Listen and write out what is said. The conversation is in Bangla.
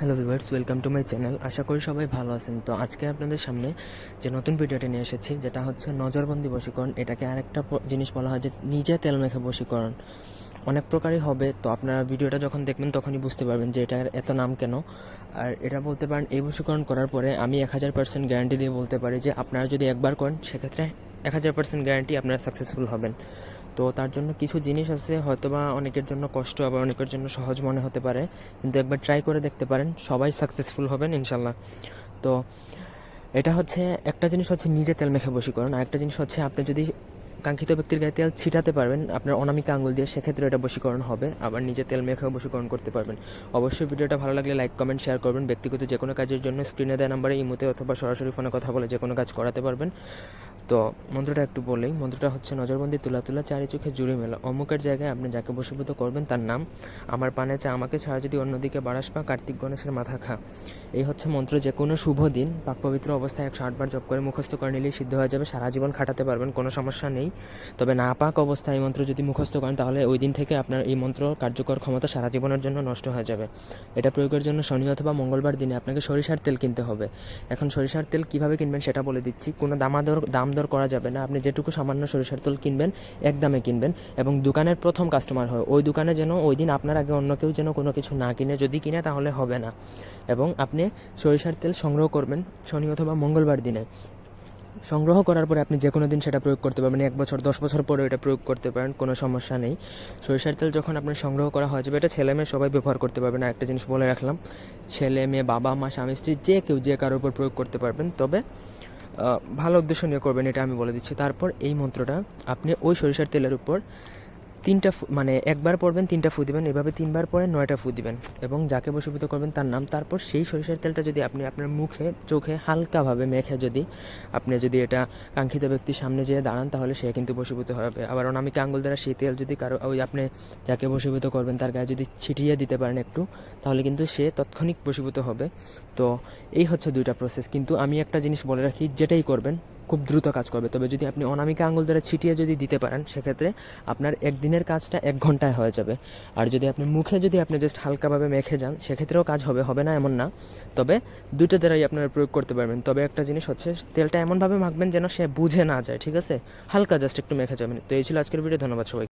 Hello viewers welcome to my channel আশা করি সবাই ভালো আছেন। তো আজকে আপনাদের সামনে যে নতুন ভিডিওটি নিয়ে এসেছি, যেটা হচ্ছে নজরবন্দি বশীকরণ। এটাকে আরেকটা জিনিস বলা হয় যে নিজে তেল মেখে বশীকরণ। অনেক প্রকারই হবে, তো আপনারা ভিডিওটা যখন দেখবেন তখনই বুঝতে পারবেন যে এটার এত নাম কেন। আর এটা বলতে পারেন, এই বশীকরণ করার পরে আমি এক হাজার পার্সেন্ট গ্যারান্টি দিয়ে বলতে পারি যে আপনারা যদি একবার করেন, সেক্ষেত্রে এক হাজার পার্সেন্ট গ্যারান্টি আপনারা সাকসেসফুল হবেন। তো তার জন্য কিছু জিনিস আছে, হয়তোবা অনেকের জন্য কষ্ট, আবার অনেকের জন্য সহজ মনে হতে পারে। কিন্তু একবার ট্রাই করে দেখতে পারেন, সবাই সাকসেসফুল হবেন ইনশাল্লাহ। তো এটা হচ্ছে, একটা জিনিস হচ্ছে নিজে তেল মেখে বশীকরণ আর একটা জিনিস হচ্ছে আপনি যদি কাঙ্ক্ষিত ব্যক্তির গায়ে তেল ছিটাতে পারবেন, আপনার অনামিকা আঙুল দিয়ে সেক্ষেত্রে এটা বশীকরণ হবে, আবার নিজে তেল মেখেও বশীকরণ করতে পারবেন। অবশ্যই ভিডিওটা ভালো লাগলে লাইক কমেন্ট শেয়ার করবেন, ব্যক্তিগত যে কোনো কাজের জন্য স্ক্রিনে দেওয়া নাম্বারে ইমোতে অথবা সরাসরি ফোনে কথা বলে যে কোনো কাজ করাতে পারবেন। তো মন্ত্রটা একটু বলেই, মন্ত্রটা হচ্ছে নজরবন্দি তুলা তুলা চারি চোখে জুড়ে মেলা। অমুকের জায়গায় আপনি যাকে বসীভূত করবেন তার নাম, আমার পানে চা, আমাকে ছাড়া যদি অন্যদিকে বারাস পা, কার্তিক গণেশের মাথা খা। এই হচ্ছে মন্ত্র, যে কোনো শুভ দিন পাক পবিত্র অবস্থায় একশো আটবার জপ করে মুখস্থ করে নিলেই সিদ্ধ হয়ে যাবে, সারা জীবন খাটাতে পারবেন, কোনো সমস্যা নেই। তবে না পাক অবস্থায় এই মন্ত্র যদি মুখস্থ করেন, তাহলে ওই দিন থেকে আপনার এই মন্ত্র কার্যকর ক্ষমতা সারা জীবনের জন্য নষ্ট হয়ে যাবে। এটা প্রয়োগের জন্য শনি অথবা মঙ্গলবার দিনে আপনাকে সরিষার তেল কিনতে হবে। এখন সরিষার তেল কীভাবে কিনবেন সেটা বলে দিচ্ছি। কোনো দামাদর দাম দর করা যাবে না। আপনি যেটুকু সামান্য সরিষার তেল কিনবেন, এক দামে কিনবেন এবং দোকানের প্রথম কাস্টমার হয়। ওই দোকানে যেন ওই দিন আপনার আগে অন্য কেউ যেন কোনো কিছু না কিনে, যদি কিনে তাহলে হবে না। এবং আপনি সরিষার তেল সংগ্রহ করবেন শনি অথবা মঙ্গলবার দিনে। সংগ্রহ করার পরে আপনি যে কোনো দিন সেটা প্রয়োগ করতে পারবেন। এক বছর, দশ বছর পরে এটা প্রয়োগ করতে পারেন, কোনো সমস্যা নেই। সরিষার তেল যখন আপনার সংগ্রহ করা হয়ে যাবে, এটা ছেলে মেয়ে সবাই ব্যবহার করতে পারবেন একটা জিনিস বলে রাখলাম, ছেলে মেয়ে, বাবা মা, স্বামী, স্ত্রী, যে কেউ, যে কারোর উপর প্রয়োগ করতে পারবেন। তবে ভালো উদ্দেশ্য নিয়ে করবেন, এটা আমি বলে দিচ্ছি। তারপর এই মন্ত্রটা, আপনি ওই সরিষার তেলের উপর তিনটা মানে একবার পড়বেন, তিনটা ফু দিবেন, এভাবে তিনবার পরে নয়টা ফু দিবেন। এবং যাকে বশীভূত করবেন তার নাম, তারপর সেই সরিষার তেলটা যদি আপনি আপনার মুখে, চোখে হালকাভাবে মেখে যদি আপনি যদি এটা কাঙ্ক্ষিত ব্যক্তির সামনে যেয়ে দাঁড়ান, তাহলে সে কিন্তু বশীভূত হবে। আবার অনামিকা আঙ্গুল দ্বারা সেই তেল যদি কারও, ওই আপনি যাকে বসীভূত করবেন তার গায়ে যদি ছিটিয়ে দিতে পারেন একটু, তাহলে কিন্তু সে তৎক্ষণিক বসীভূত হবে। তো এই হচ্ছে দুইটা প্রসেস কিন্তু আমি একটা জিনিস বলে রাখি, যেটাই করবেন খুব দ্রুত কাজ করবে। তবে যদি আপনি অনামিকা আঙুল দ্বারা ছিটিয়ে যদি দিতে পারেন, সেক্ষেত্রে আপনার একদিনের কাজটা এক ঘন্টায় হয়ে যাবে। আর যদি আপনি মুখে যদি আপনি জাস্ট হালকাভাবে মেখে যান, সেক্ষেত্রেও কাজ হবে হবে না এমন না। তবে দুটো দ্বারাই আপনারা প্রয়োগ করতে পারবেন। তবে একটা জিনিস হচ্ছে, তেলটা এমনভাবে মাখবেন যেন সে বুঝে না যায়, ঠিক আছে? হালকা জাস্ট একটু মেখে যাবেন। তো এই ছিল আজকের ভিডিও ধন্যবাদ সবাইকে।